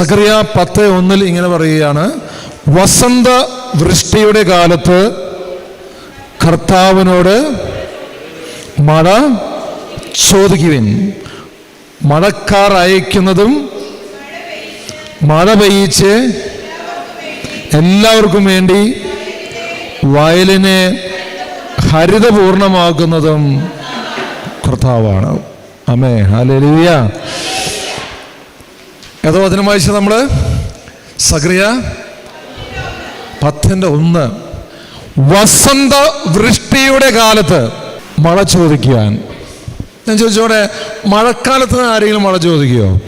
സക്രിയ പത്ത് ഒന്നിൽ ഇങ്ങനെ പറയുകയാണ് വസന്ത വൃഷ്ടിയുടെ കാലത്ത് കർത്താവിനോട് മഴ ചോദിക്കുവിൻ. മഴക്കാർ അയക്കുന്നതും മഴ പെയ്യിച്ച് എല്ലാവർക്കും വേണ്ടി വയലിനെ ഹരിതപൂർണമാക്കുന്നതും കർത്താവാണ്. അമേ ഹല്ലേലൂയ. ഏതോ വചനം വായിച്ച നമ്മൾ സക്രിയ പത്തിന്റെ ഒന്ന്. വസന്ത വൃഷ്ടിയുടെ കാലത്ത് മഴ ചോദിക്കാൻ ഞാൻ ചോദിച്ചോടെ മഴക്കാലത്ത് ആരെങ്കിലും മഴ ചോദിക്കുകയോ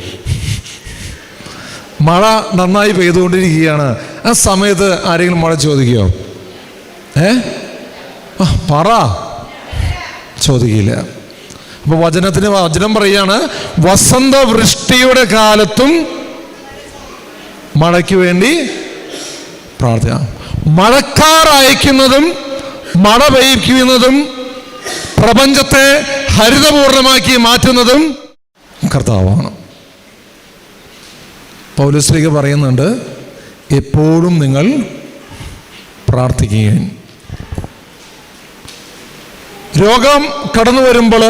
മഴ നന്നായി പെയ്തുകൊണ്ടിരിക്കുകയാണ്. ആ സമയത്ത് ആരെങ്കിലും മഴ ചോദിക്കുകയോ ഏ? പറ. ചോദിക്കില്ല. അപ്പൊ വചനത്തിന് വചനം പറയാണ് വസന്ത വൃഷ്ടിയുടെ കാലത്തും മഴയ്ക്ക് വേണ്ടി പ്രാർത്ഥന മഴക്കാർ അയക്കുന്നതും മഴ പെയ്യിക്കുന്നതും പ്രപഞ്ചത്തെ ഹരിതപൂർണമാക്കി മാറ്റുന്നതും കർത്താവാണ്. പൗലശ്രീക പറയുന്നുണ്ട് എപ്പോഴും നിങ്ങൾ പ്രാർത്ഥിക്കുകയും. രോഗം കടന്നു വരുമ്പോൾ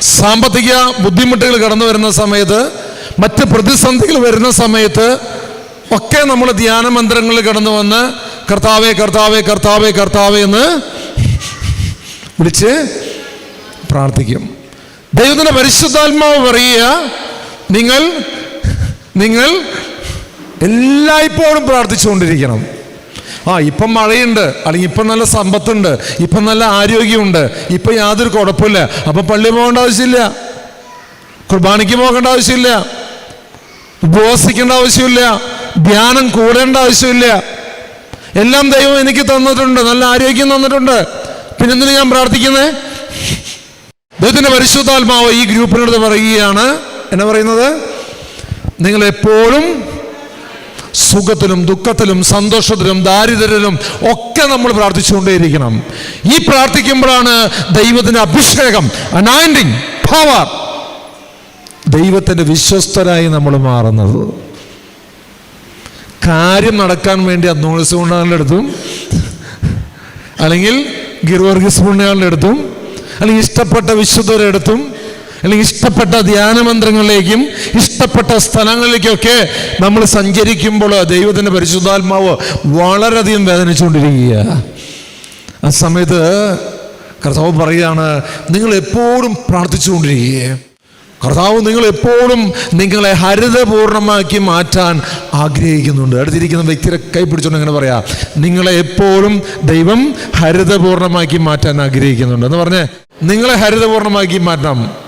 സാമ്പത്തിക ബുദ്ധിമുട്ടുകൾ കടന്നു വരുന്ന സമയത്ത് മറ്റ് പ്രതിസന്ധികൾ വരുന്ന സമയത്ത് ഒക്കെ നമ്മൾ ധ്യാന മന്ത്രങ്ങളിൽ കടന്നു വന്ന് കർത്താവേ കർത്താവേ കർത്താവേ കർത്താവേ എന്ന് വിളിച്ച് പ്രാർത്ഥിക്കും. ദൈവത്തിന്റെ പരിശുദ്ധാത്മാവ് പറയുക നിങ്ങൾ നിങ്ങൾ എല്ലായ്പ്പോഴും പ്രാർത്ഥിച്ചുകൊണ്ടിരിക്കണം. ആ ഇപ്പം മഴയുണ്ട്. അല്ലെങ്കിൽ ഇപ്പം നല്ല സമ്പത്തുണ്ട്. ഇപ്പം നല്ല ആരോഗ്യമുണ്ട്. ഇപ്പം യാതൊരു കുഴപ്പമില്ല. അപ്പം പള്ളി പോകേണ്ട ആവശ്യമില്ല. കുർബാനയ്ക്ക് പോകേണ്ട ആവശ്യമില്ല. ഉപവസിക്കേണ്ട ആവശ്യമില്ല. ധ്യാനം കൂടേണ്ട ആവശ്യമില്ല. എല്ലാം ദൈവം എനിക്ക് തന്നിട്ടുണ്ട്. നല്ല ആരോഗ്യം തന്നിട്ടുണ്ട്. പിന്നെന്തിനു ഞാൻ പ്രാർത്ഥിക്കുന്നത് ദൈവത്തിന്റെ പരിശുദ്ധാത്മാവ് ഈ ഗ്രൂപ്പിനടുത്ത് പറയുകയാണ്. എന്നാ പറയുന്നത്? നിങ്ങൾ എപ്പോഴും സുഖത്തിലും ദുഃഖത്തിലും സന്തോഷത്തിലും ദാരിദ്ര്യത്തിലും ഒക്കെ നമ്മൾ പ്രാർത്ഥിച്ചുകൊണ്ടേയിരിക്കണം. ഈ പ്രാർത്ഥിക്കുമ്പോഴാണ് ദൈവത്തിന്റെ അഭിഷേകം അനാൻഡിങ് പവർ ദൈവത്തിന്റെ വിശ്വസ്തരായി നമ്മൾ മാറുന്നത്. കാര്യം നടക്കാൻ വേണ്ടി അന്നോളിസ് കൊണ്ടാളുടെ അടുത്തും അല്ലെങ്കിൽ ഗിർവർഗീസ് പുണ്യാളുടെ അടുത്തും അല്ലെങ്കിൽ ഇഷ്ടപ്പെട്ട വിശുദ്ധരുടെ അടുത്തും അല്ലെങ്കിൽ ഇഷ്ടപ്പെട്ട ധ്യാനമന്ത്രങ്ങളിലേക്കും ഇഷ്ടപ്പെട്ട സ്ഥലങ്ങളിലേക്കൊക്കെ നമ്മൾ സഞ്ചരിക്കുമ്പോൾ ദൈവത്തിന്റെ പരിശുദ്ധാത്മാവ് വളരെയധികം വേദനിച്ചുകൊണ്ടിരിക്കുക ആ സമയത്ത് കർത്താവ് പറയുകയാണ് നിങ്ങൾ എപ്പോഴും പ്രാർത്ഥിച്ചുകൊണ്ടിരിക്കുക കർത്താവ് നിങ്ങൾ എപ്പോഴും നിങ്ങളെ ഹരിതപൂർണമാക്കി മാറ്റാൻ ആഗ്രഹിക്കുന്നുണ്ട്. അടുത്തിരിക്കുന്ന വ്യക്തിയെ കൈ പിടിച്ചുകൊണ്ട് അങ്ങനെ പറയാം നിങ്ങളെ എപ്പോഴും ദൈവം ഹരിതപൂർണമാക്കി മാറ്റാൻ ആഗ്രഹിക്കുന്നുണ്ട്. എന്ന് പറഞ്ഞേ നിങ്ങളെ ഹരിതപൂർണമാക്കി മാറ്റണം.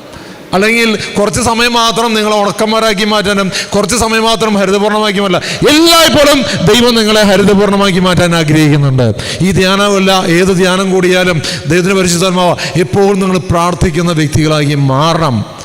അല്ലെങ്കിൽ കുറച്ച് സമയം മാത്രം നിങ്ങളെ ഉണക്കന്മാരാക്കി മാറ്റാനും കുറച്ച് സമയം മാത്രം ഹരിതപൂർണമാക്കി മാറ്റാം എല്ലായ്പ്പോഴും ദൈവം നിങ്ങളെ ഹരിതപൂർണമാക്കി മാറ്റാൻ ആഗ്രഹിക്കുന്നുണ്ട്. ഈ ധ്യാനമല്ല ഏത് ധ്യാനം കൂടിയാലും ദൈവത്തിന് പരിശുദ്ധാത്മാവ്. എപ്പോഴും നിങ്ങൾ പ്രാർത്ഥിക്കുന്ന വ്യക്തികളായി മാറണം.